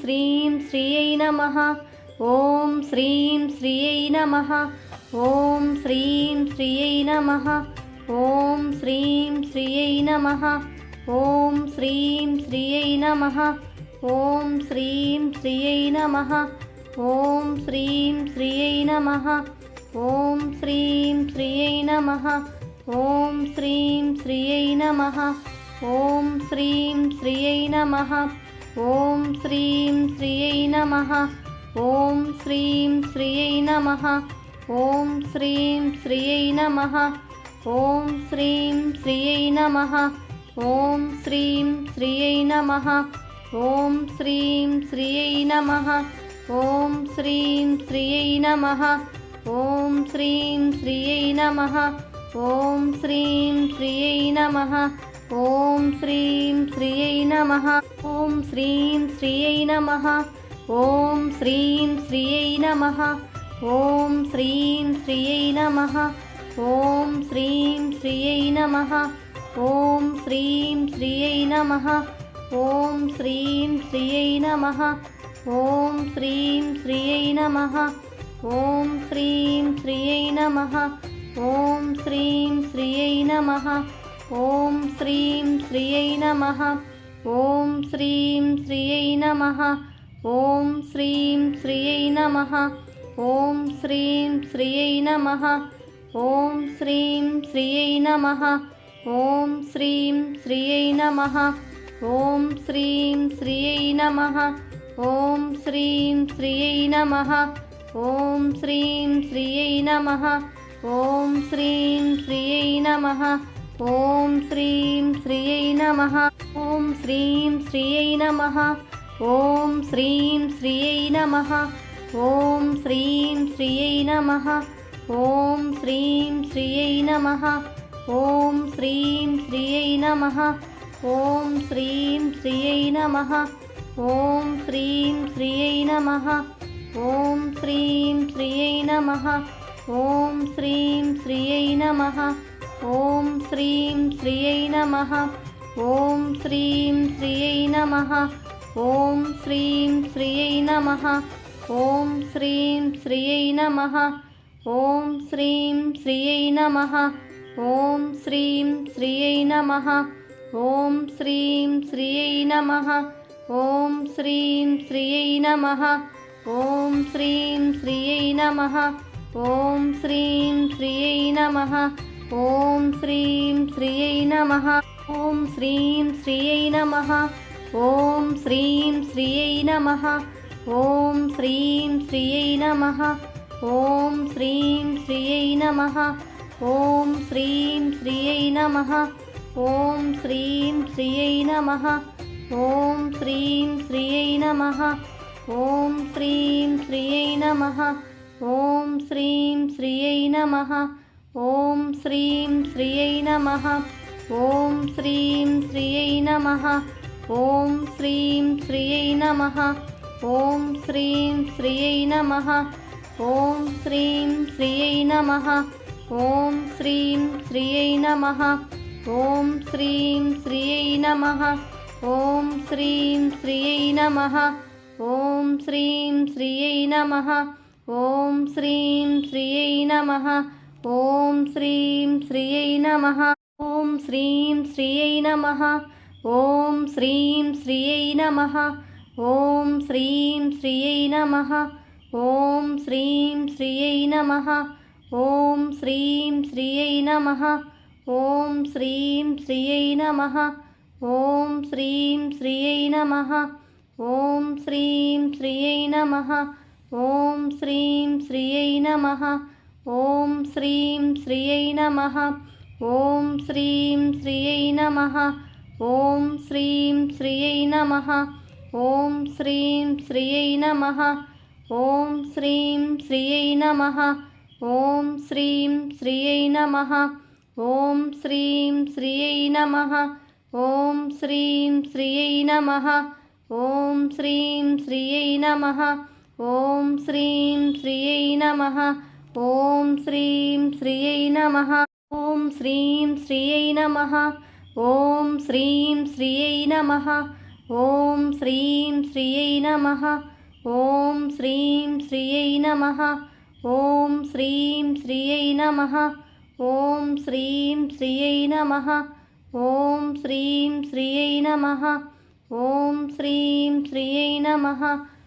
శ్రీం శ్రీయై నమ ఓం శ్రీం శ్రీయై నమ ఓం శ్రీం శ్రీయై నమ ఓం శ్రీం శ్రీయై నమ ఓం శ్రీం శ్రీయై నమ ఓం శ్రీం శ్రీయై నమ ఓం శ్రీం శ్రీయై నమ ఓం శ్రీం శ్రీయై నమ ఓం శ్రీం శ్రీయై నమ ఓం శ్రీం శ్రీయై నమ ॐ श्रीं श्रियै नमः। ॐ श्रीं श्रियै नमः। ॐ श्रीं श्रियै नमः। ॐ श्रीं श्रियै नमः। ॐ श्रीं श्रियै नमः। ॐ श्रीं श्रियै नमः। ॐ श्रीं श्रियै नमः। ॐ श्रीं श्रियै नमः। ॐ श्रीं श्रियै नमः। ॐ श्रीं श्रियै नमः ॐ श्रीं श्रियै नमः ॐ श्रीं श्रियै नमः ॐ श्रीं श्रियै नमः ॐ श्रीं श्रियै नमः ॐ श्रीं श्रियै नमः ॐ श्रीं श्रियै नमः ॐ श्रीं श्रियै नमः ॐ श्रीं श्रियै नमः ॐ श्रीं श्रियै नमः ॐ श्रीं श्रियै नमः ॐ श्रीं श्रियै नमः ॐ श्रीं श्रियै नमः ॐ श्रीं श्रियै नमः ॐ श्रीं श्रियै नमः ॐ श्रीं श्रियै नमः ॐ श्रीं श्रियै नमः ॐ श्रीं श्रियै नमः ॐ श्रीं श्रियै नमः ॐ श्रीं श्रियै नमः ఓం శ్రీం శ్రీయై నమ ఓం శ్రీం శ్రీయై నమ ఓం శ్రీం శ్రీయై నమ ఓం శ్రీం శ్రీయై నమ ఓం శ్రీం శ్రీయై నమ ఓం శ్రీం శ్రీయై నమ ఓం శ్రీం శ్రీయై నమ ఓం శ్రీం శ్రీయై నమ ఓం శ్రీం శ్రీయై నమ ఓం శ్రీం శ్రీయై నమ ॐ श्रीं श्रियै नमः ॐ श्रीं श्रियै नमः ॐ श्रीं श्रियै नमः ॐ श्रीं श्रियै नमः ॐ श्रीं श्रियै नमः ॐ श्रीं श्रियै नमः ॐ श्रीं श्रियै नमः ॐ श्रीं श्रियै नमः ॐ श्रीं श्रियै नमः ॐ श्रीं श्रियै नमः ॐ श्रीं श्रियै नमः ॐ श्रीं श्रियै नमः ॐ श्रीं श्रियै नमः ॐ श्रीं श्रियै नमः ॐ श्रीं श्रियै नमः ॐ श्रीं श्रियै नमः ॐ श्रीं श्रियै नमः ॐ श्रीं श्रियै नमः ॐ श्रीं श्रियै नमः ॐ श्रीं श्रियै नमः ॐ श्रीं श्रियै नमः ॐ श्रीं श्रियै नमः ॐ श्रीं श्रियै नमः ॐ श्रीं श्रियै नमः ॐ श्रीं श्रियै नमः ॐ श्रीं श्रियै नमः ॐ श्रीं श्रियै नमः ॐ श्रीं श्रियै नमः ॐ श्रीं श्रियै नमः ॐ श्रीं श्रियै नमः ఓం శ్రీం శ్రీయై నమ ఓం శ్రీం శ్రీయై నమ ఓం శ్రీం శ్రీయై నమ ఓం శ్రీం శ్రీయై నమ ఓం శ్రీం శ్రీయై నమ ఓం శ్రీం శ్రీయై నమ ఓం శ్రీం శ్రీయై నమ ఓం శ్రీం శ్రీయై నమ ఓం శ్రీం శ్రీయై నమ ఓం శ్రీం శ్రీయై నమ ఓం శ్రీం శ్రీయై నమ ఓం శ్రీం శ్రీయై నమ ఓం శ్రీం శ్రీయై నమ ఓం శ్రీం శ్రీయై నమ ఓం శ్రీం శ్రీయై నమ ఓం శ్రీం శ్రీయై నమ ఓం శ్రీం శ్రీయై నమ ఓం శ్రీం శ్రీయై నమ ఓం శ్రీం శ్రీయై నమ ఓం శ్రీం శ్రీయై నమ ॐ श्रीं श्रियै नमः। ॐ श्रीं श्रियै नमः। ॐ श्रीं श्रियै नमः। ॐ श्रीं श्रियै नम। ॐ श्रीं श्रियै नमः। ॐ श्रीं श्रियै नमः। ॐ श्रीं श्रियै नमः। ॐ श्रीं श्रियै नमः। ॐ श्रीं श्रियै नमः।